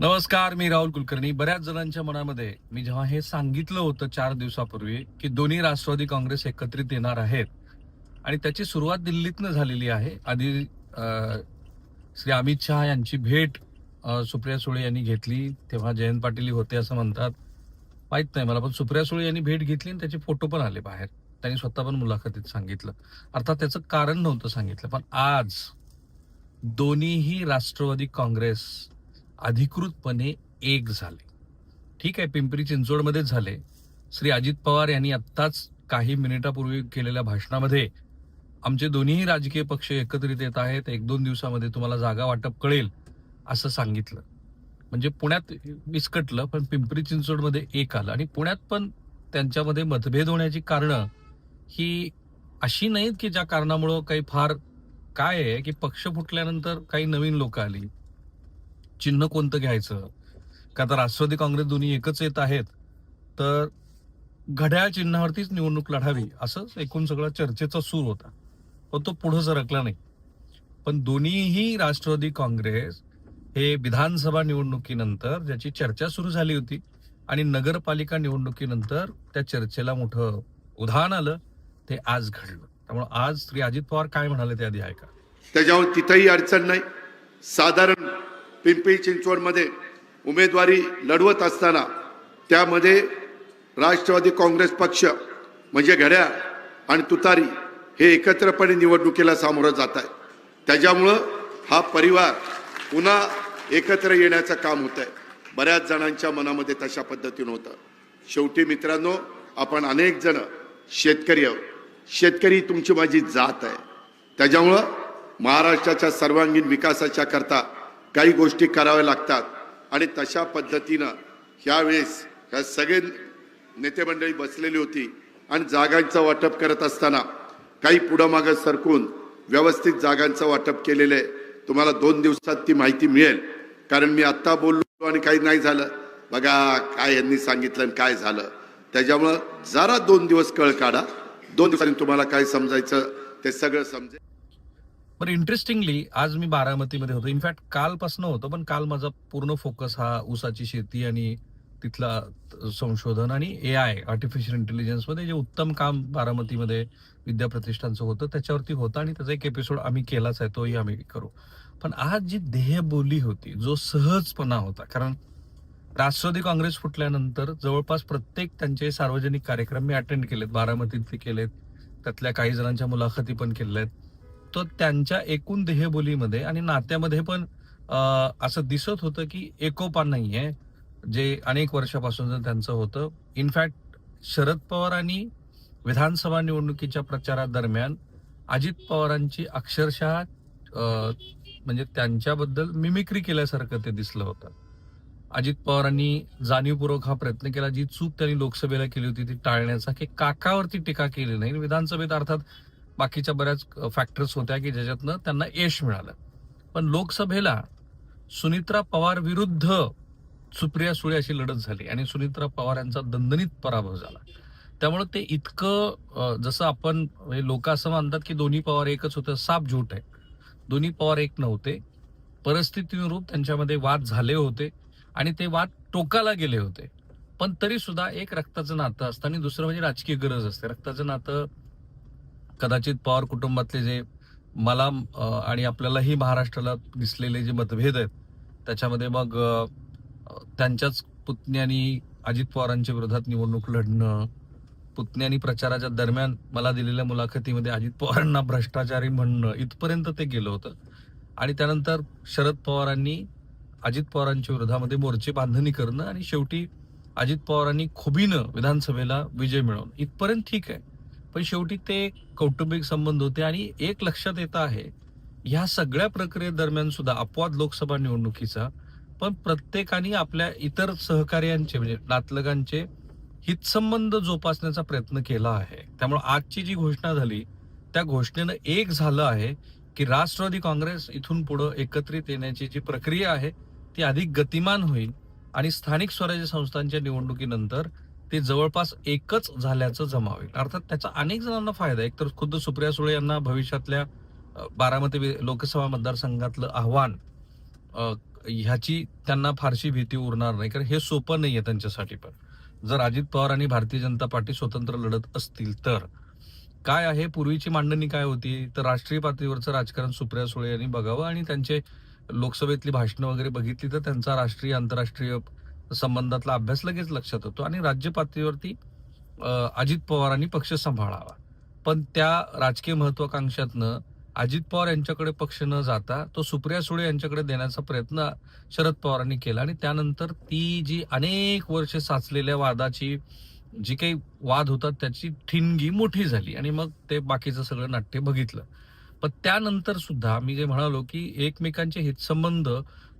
नमस्कार मी राहुल कुलकर्णी. बऱ्याच जणांच्या मनामध्ये मी जेव्हा हे सांगितलं होतं चार दिवसापूर्वी की दोन्ही राष्ट्रवादी काँग्रेस एकत्रित येणार आहेत आणि त्याची सुरुवात दिल्लीतनं झालेली आहे. आधी श्री अमित शहा यांची भेट सुप्रिया सुळे यांनी घेतली. तेव्हा जयंत पाटील होते असं म्हणतात. माहीत नाही मला पण सुप्रिया सुळे यांनी भेट घेतली आणि त्याचे फोटो पण आले बाहेर. त्यांनी स्वतः पण मुलाखतीत सांगितलं. अर्थात त्याचं कारण नव्हतं सांगितलं. पण आज दोन्हीही राष्ट्रवादी काँग्रेस अधिकृतपणे एक झाले. ठीक आहे पिंपरी चिंचवडमध्येच झाले. श्री अजित पवार यांनी आत्ताच काही मिनिटापूर्वी केलेल्या भाषणामध्ये आमचे दोन्हीही राजकीय पक्ष एकत्रित येत आहेत एक दोन दिवसामध्ये तुम्हाला जागा वाटप कळेल असं सांगितलं. म्हणजे पुण्यात विस्कटलं पण पिंपरी चिंचवडमध्ये एक आलं. आणि पुण्यात पण त्यांच्यामध्ये मतभेद होण्याची कारणं ही अशी नाहीत की ज्या कारणामुळं काही फार काय आहे की पक्ष फुटल्यानंतर काही नवीन लोक आली. चिन्ह कोणतं घ्यायचं? का तर राष्ट्रवादी काँग्रेस दोन्ही एकच येत आहेत तर घड्याळ चिन्हावरतीच निवडणूक लढावी असं एकूण सगळा चर्चेचा सूर होता. पण तो पुढे सरकला नाही. पण दोन्हीही राष्ट्रवादी काँग्रेस हे विधानसभा निवडणुकीनंतर ज्याची चर्चा सुरू झाली होती आणि नगरपालिका निवडणुकीनंतर त्या चर्चेला मोठं उदाहरण आलं ते आज घडलं. त्यामुळे आज श्री अजित पवार काय म्हणाले ते आधी ऐका. त्याच्यावर तिथंही अडचण नाही. साधारण पिंपरी चिंचवडमध्ये उमेदवारी लढवत असताना त्यामध्ये राष्ट्रवादी काँग्रेस पक्ष म्हणजे घड्याळ आणि तुतारी हे एकत्रपणे निवडणुकीला सामोरं जात आहे. त्याच्यामुळं हा परिवार पुन्हा एकत्र येण्याचं काम होत आहे. बऱ्याच जणांच्या मनामध्ये तशा पद्धतीनं होतं. शेवटी मित्रांनो आपण अनेक जण शेतकरी आहोत. शेतकरी तुमची माझी जात आहे. त्याच्यामुळं महाराष्ट्राच्या सर्वांगीण विकासाच्या करता काही गोष्टी कराव्या लागतात. आणि तशा पद्धतीनं ह्यावेळेस ह्या सगळे नेते मंडळी बसलेली होती आणि जागांचं वाटप करत असताना काही पुढं मागं सरकून व्यवस्थित जागांचं वाटप केलेलं आहे. तुम्हाला दोन दिवसात ती माहिती मिळेल. कारण मी आत्ता बोललो आणि काही नाही झालं. बघा काय यांनी सांगितलं आणि काय झालं. त्याच्यामुळं जरा दोन दिवस कळ काढा. दोन दिवसांनी तुम्हाला काय समजायचं ते सगळं समजेल. पण इंटरेस्टिंगली आज मी बारामतीमध्ये होतो. इनफॅक्ट कालपासून होतो पण काल माझा पूर्ण फोकस हा ऊसाची शेती आणि तिथला संशोधन आणि ए आय आर्टिफिशियल इंटेलिजन्समध्ये जे उत्तम काम बारामतीमध्ये विद्याप्रतिष्ठानचं होतं त्याच्यावरती होतं आणि त्याचा एक एपिसोड आम्ही केलाच आहे तोही आम्ही करू. पण आज जी देहबोली होती जो सहजपणा होता कारण राष्ट्रवादी काँग्रेस फुटल्यानंतर जवळपास प्रत्येक त्यांचे सार्वजनिक कार्यक्रम मी अटेंड केलेत बारामतीतले केलेत त्यातल्या काही जणांच्या मुलाखती पण केल्या आहेत तर त्यांच्या एकूण देहबोलीमध्ये आणि नात्यामध्ये पण असं दिसत होतं की एकोपा नाहीये जे अनेक वर्षापासून त्यांचं होतं. इनफॅक्ट शरद पवारांनी विधानसभा निवडणुकीच्या प्रचारादरम्यान अजित पवारांची अक्षरशः म्हणजे त्यांच्याबद्दल मिमिक्री केल्यासारखं ते दिसलं होतं. अजित पवारांनी जाणीवपूर्वक हा प्रयत्न केला. जी चूक त्यांनी लोकसभेला केली होती ती टाळण्याचा की काकावरती टीका केली नाही. विधानसभेत अर्थात बाकीच्या बऱ्याच फॅक्टर्स होत्या की ज्याच्यातनं त्यांना यश मिळालं. पण लोकसभेला सुनित्रा पवार विरुद्ध सुप्रिया सुळे अशी लढत झाली आणि सुनित्रा पवार यांचा दणदणीत पराभव झाला. त्यामुळे ते इतकं जसं आपण लोक असं मानतात की दोन्ही पवार एकच होतं साप झूट आहे. दोन्ही पवार एक नव्हते. परिस्थितीनुरूप त्यांच्यामध्ये वाद झाले होते आणि ते वाद टोकाला गेले होते. पण तरी सुद्धा एक रक्ताचं नातं असतं आणि दुसरं म्हणजे राजकीय गरज असते. रक्ताचं नातं कदाचित पवार कुटुंबातले जे मला आणि आपल्यालाही महाराष्ट्राला दिसलेले जे मतभेद आहेत त्याच्यामध्ये मग त्यांच्याच पुतण्यानी अजित पवारांच्या विरोधात निवडणूक लढणं पुतण्यानी प्रचाराच्या दरम्यान मला दिलेल्या मुलाखतीमध्ये अजित पवारांना भ्रष्टाचारी म्हणणं इथपर्यंत ते गेलं होतं. आणि त्यानंतर शरद पवारांनी अजित पवारांच्या विरोधामध्ये मोर्चे बांधणी करणं आणि शेवटी अजित पवारांनी खुबीनं विधानसभेला विजय मिळवणं. इथपर्यंत ठीक आहे. पण शेवटी ते कौटुंबिक संबंध होते आणि एक लक्षात येतं आहे ह्या सगळ्या प्रक्रियेदरम्यान सुद्धा अपवाद लोकसभा निवडणुकीचा पण प्रत्येकाने आपल्या इतर सहकार्यांचे म्हणजे नातलगांचे हितसंबंध जोपासण्याचा प्रयत्न केला आहे. त्यामुळे आजची जी घोषणा झाली त्या घोषणेनं एक झालं आहे की राष्ट्रवादी काँग्रेस इथून पुढे एकत्रित येण्याची जी प्रक्रिया आहे ती अधिक गतिमान होईल आणि स्थानिक स्वराज्य संस्थांच्या निवडणुकीनंतर ते जवळपास एकच झाल्याचं जमावेल अर्थात त्याचा अनेक जणांना फायदा एक तर खुद्द सुप्रिया सुळे यांना भविष्यातल्या बारामती लोकसभा मतदारसंघातलं आव्हान ह्याची त्यांना फारशी भीती उरणार नाही. कारण हे सोपं नाही आहे त्यांच्यासाठी पण. जर अजित पवार आणि भारतीय जनता पार्टी स्वतंत्र लढत असतील तर. काय आहे? पूर्वीची मांडणी काय होती? तर राष्ट्रीय पातळीवरचं राजकारण सुप्रिया सुळे यांनी बघावं आणि त्यांचे लोकसभेतली भाषणं वगैरे बघितली तर त्यांचा राष्ट्रीय आंतरराष्ट्रीय संबंधातला अभ्यास लगेच लक्षात येतो आणि राज्य पातळीवरती अजित पवारांनी पक्ष सांभाळावा. पण त्या राजकीय महत्वाकांक्षातनं अजित पवार यांच्याकडे पक्ष न जाता तो सुप्रिया सुळे यांच्याकडे देण्याचा प्रयत्न शरद पवारांनी केला आणि त्यानंतर ती जी अनेक वर्ष साचलेल्या वादाची जी काही वाद होतात त्याची ठिणगी मोठी झाली आणि मग ते बाकीचं सगळं नाट्य बघितलं. पण त्यानंतर सुद्धा मी जे म्हणालो की एकमेकांचे हितसंबंध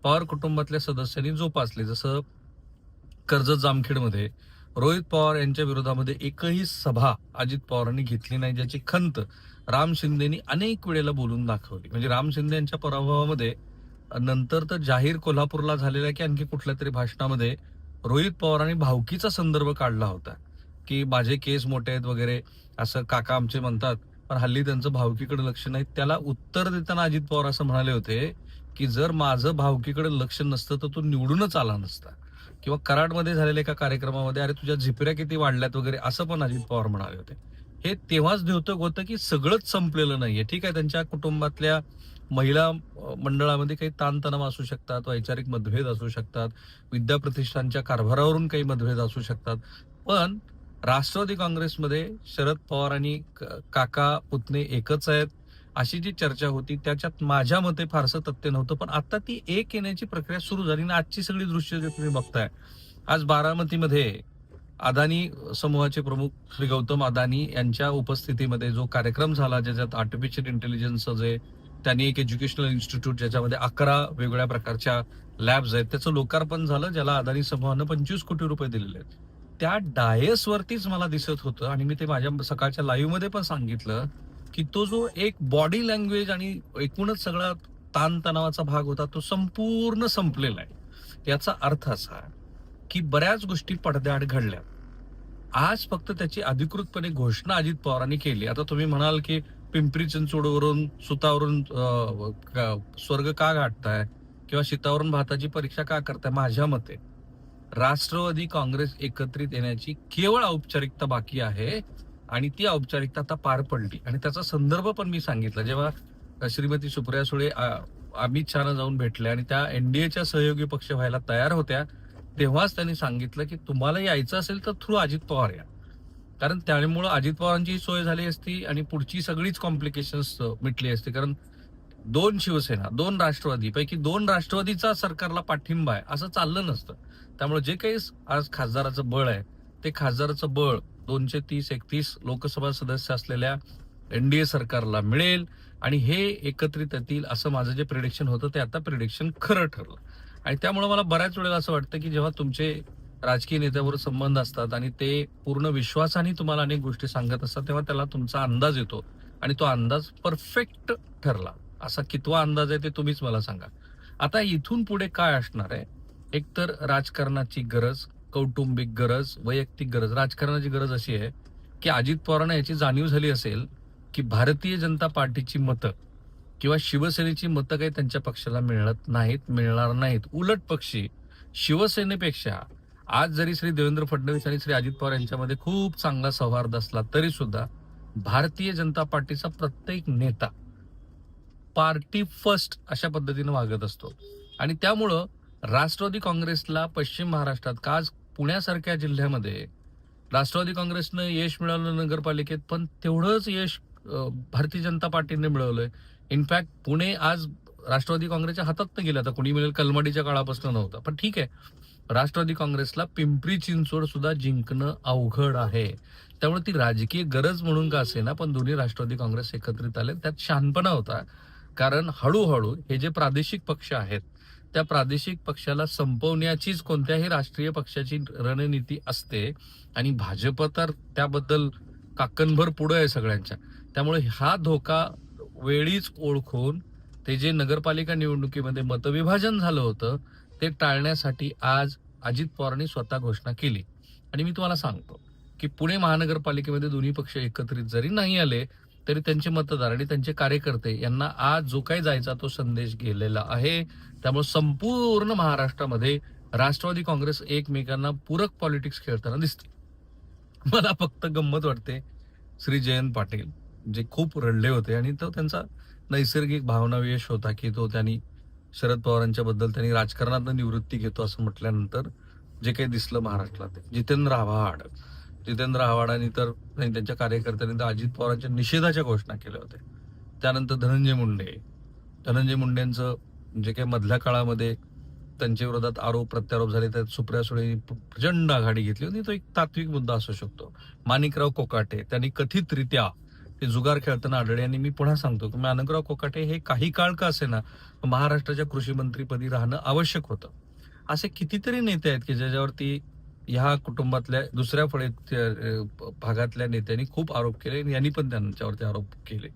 पवार कुटुंबातल्या सदस्यांनी जोपासले. जसं कर्जत जामखेडमध्ये रोहित पवार यांच्या विरोधामध्ये एकही सभा अजित पवारांनी घेतली नाही ज्याची खंत राम शिंदेनी अनेक वेळेला बोलून दाखवली. म्हणजे राम शिंदे यांच्या पराभवामध्ये नंतर तर जाहीर कोल्हापूरला झालेल्या की आणखी कुठल्या तरी भाषणामध्ये रोहित पवारांनी भावकीचा संदर्भ काढला होता की माझे केस मोठे आहेत वगैरे असं काका आमचे म्हणतात पण हल्ली त्यांचं भावकीकडे लक्ष नाही. त्याला उत्तर देताना अजित पवार असं म्हणाले होते की जर माझं भावकीकडे लक्ष नसतं तर तो निवडूनच आला नसता. किंवा कराडमध्ये झालेल्या एका कार्यक्रमामध्ये अरे तुझ्या झिपऱ्या किती वाढल्यात वगैरे असं पण अजित पवार म्हणाले होते. हे तेव्हाच द्योतक होतं की सगळंच संपलेलं नाहीये. ठीक आहे त्यांच्या कुटुंबातल्या महिला मंडळामध्ये काही ताणतणाव असू शकतात वैचारिक मतभेद असू शकतात विद्याप्रतिष्ठानच्या कारभारावरून काही मतभेद असू शकतात. पण राष्ट्रवादी काँग्रेसमध्ये शरद पवार आणि क- काका पुतणे एकच आहेत. अशी जी चर्चा होती त्याच्यात माझ्या मते फारसं तथ्य नव्हतं पण आता ती एक येण्याची प्रक्रिया सुरू झाली आणि आजची सगळी दृश्य जे तुम्ही बघताय आज बारामतीमध्ये अदानी समूहाचे प्रमुख श्री गौतम अदानी यांच्या उपस्थितीमध्ये जो कार्यक्रम झाला ज्याच्यात आर्टिफिशियल इंटेलिजन्स जे त्यांनी एक एज्युकेशनल इन्स्टिट्यूट ज्याच्यामध्ये अकरा वेगवेगळ्या प्रकारच्या लॅब्स आहेत त्याचं लोकार्पण झालं ज्याला अदानी समूहानं पंचवीस कोटी रुपये दिलेले आहेत. त्या डायस वरतीच मला दिसत होतं आणि मी ते माझ्या सकाळच्या लाईव्हमध्ये पण सांगितलं की तो जो एक बॉडी लँग्वेज आणि एकूणच सगळा ताणतणावाचा भाग होता तो संपूर्ण संपलेला आहे. याचा अर्थ असा की बऱ्याच गोष्टी पडद्याआड घडल्या. आज फक्त त्याची अधिकृतपणे घोषणा अजित पवारांनी केली. आता तुम्ही म्हणाल की पिंपरी चिंचवडवरून सुतावरून स्वर्ग का गाठताय? किंवा शीतावरून भाताची परीक्षा का करताय? माझ्या मते राष्ट्रवादी काँग्रेस एकत्रित येण्याची केवळ औपचारिकता बाकी आहे. आणि ती औपचारिकता आता पार पडली. आणि त्याचा संदर्भ पण मी सांगितला. जेव्हा श्रीमती सुप्रिया सुळे अमित शहाना जाऊन भेटले आणि त्या एनडीएच्या सहयोगी पक्ष व्हायला तयार होत्या तेव्हाच त्यांनी सांगितलं की तुम्हाला यायचं असेल तर थ्रू अजित पवार या. कारण त्यामुळं अजित पवारांची सोय झाली असती आणि पुढची सगळीच कॉम्प्लिकेशन्स मिटली असती. कारण दोन शिवसेना दोन राष्ट्रवादी पैकी दोन राष्ट्रवादीचा सरकारला पाठिंबा आहे असं चाललं नसतं. त्यामुळे जे काही आज खासदाराचं बळ आहे ते खासदाराचं बळ दोनशे तीस एकतीस लोकसभा सदस्य असलेल्या एनडीए सरकारला मिळेल आणि हे एकत्रित येतील असं माझं जे प्रिडिक्शन होतं ते आता प्रिडिक्शन खरं ठरलं. आणि त्यामुळे मला बऱ्याच वेळेला असं वाटतं की जेव्हा तुमचे राजकीय नेत्यावर संबंध असतात आणि ते पूर्ण विश्वासाने तुम्हाला अनेक गोष्टी सांगत असतात तेव्हा त्याला तुमचा अंदाज येतो आणि तो अंदाज परफेक्ट ठरला. असा कितवा अंदाज आहे ते तुम्हीच मला सांगा. आता इथून पुढे काय असणार आहे? एकतर राजकारणाची गरज कौटुंबिक गरज वैयक्तिक गरज राजकारणाची गरज अशी आहे की अजित पवारांना याची जाणीव झाली असेल की भारतीय जनता पार्टीची मतं किंवा शिवसेनेची मतं काही त्यांच्या पक्षाला मिळत नाहीत मिळणार नाहीत. उलट पक्षी शिवसेनेपेक्षा आज जरी श्री देवेंद्र फडणवीस आणि श्री अजित पवार यांच्यामध्ये खूप चांगला सौहार्द असला तरी सुद्धा भारतीय जनता पार्टीचा प्रत्येक नेता पार्टी फर्स्ट अशा पद्धतीने वागत असतो. आणि त्यामुळं राष्ट्रवादी काँग्रेसला पश्चिम महाराष्ट्रात का आज पुण्यासारख्या जिल्ह्यामध्ये राष्ट्रवादी काँग्रेसनं यश मिळवलं नगरपालिकेत पण तेवढंच यश भारतीय जनता पार्टीने मिळवलंय. इनफॅक्ट पुणे आज राष्ट्रवादी काँग्रेसच्या हातात गेलं. आता कुणी मिळेल कलमाडीच्या काळापासून नव्हतं. पण ठीक आहे. राष्ट्रवादी काँग्रेसला पिंपरी चिंचवड सुद्धा जिंकणं अवघड आहे. त्यामुळे ती राजकीय गरज म्हणून का असेना पण दोन्ही राष्ट्रवादी काँग्रेस एकत्रित आले. त्यात शहाणपणा होता. कारण हळूहळू हे जे प्रादेशिक पक्ष आहेत त्या प्रादेशिक पक्षाला संपवण्याचीच कोणत्याही राष्ट्रीय पक्षाची रणनीती असते. आणि भाजप तर त्याबद्दल काकणभर पुढं आहे सगळ्यांच्या. त्यामुळे हा धोका वेळीच ओळखून ते जे नगरपालिका निवडणुकीमध्ये मतविभाजन झालं होतं ते टाळण्यासाठी आज अजित पवारांनी स्वतः घोषणा केली. आणि मी तुम्हाला सांगतो की पुणे महानगरपालिकेमध्ये दोन्ही पक्ष एकत्रित जरी नाही आले तरी त्यांचे मतदार आणि त्यांचे कार्यकर्ते यांना आज जो काही जायचा तो संदेश गेलेला आहे. त्यामुळे संपूर्ण महाराष्ट्रामध्ये राष्ट्रवादी काँग्रेस एकमेकांना पूरक पॉलिटिक्स खेळताना दिसते. मला फक्त गंमत वाटते श्री जयंत पाटील जे खूप रडले होते आणि तो त्यांचा नैसर्गिक भावनावेश होता की तो त्यांनी शरद पवारांच्या बद्दल त्यांनी राजकारणात निवृत्ती घेतो असं म्हटल्यानंतर जे काही दिसलं महाराष्ट्रात. जितेंद्र आव्हाड जितेंद्र आव्हाडांनी तर आणि त्यांच्या कार्यकर्त्यांनी तर अजित पवारांच्या निषेधाच्या घोषणा केल्या होत्या. त्यानंतर धनंजय मुंडे. धनंजय मुंडेंचं जे काही मधल्या काळामध्ये त्यांच्या विरोधात आरोप प्रत्यारोप झाले त्यात सुप्रिया सुळे प्रचंड आघाडी घेतली होती. तो एक तात्विक मुद्दा असू शकतो. माणिकराव कोकाटे त्यांनी कथितरित्या ते जुगार खेळताना आढळले. आणि मी पुन्हा सांगतो की माणिकराव कोकाटे हे काही काळ का असे ना महाराष्ट्राच्या कृषी मंत्रीपदी राहणं आवश्यक होतं. असे कितीतरी नेते आहेत की ज्याच्यावरती ह्या कुटुंबातल्या दुसऱ्या फळे भागातल्या नेत्यांनी खूप आरोप केले आणि यांनी पण त्यांच्यावरती आरोप केले.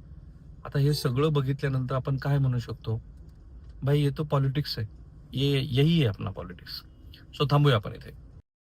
आता हे सगळं बघितल्यानंतर आपण काय म्हणू शकतो? भाई ये तो पॉलिटिक्स आहे. ये यही आहे आपला पॉलिटिक्स. सो थांबूया आपण इथे.